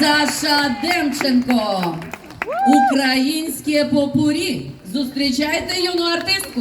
Саша Демченко. Українське попурі. Зустрічайте юну артистку.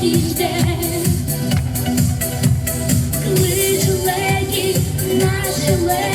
Клич леді наші леді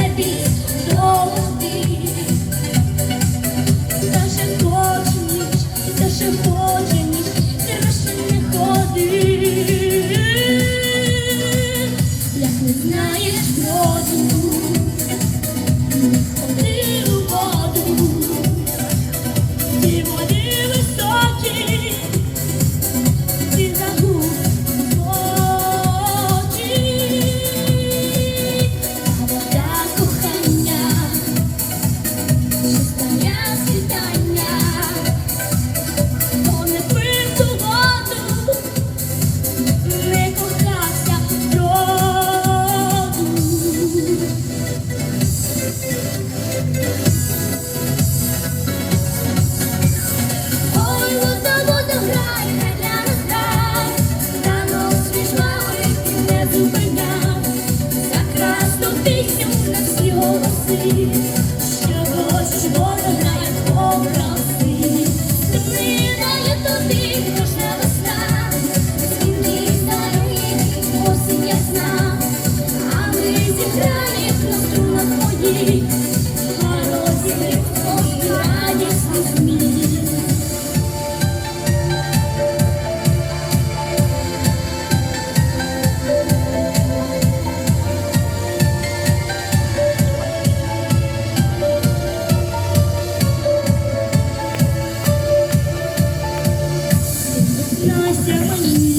想问你。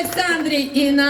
Олександрі. І на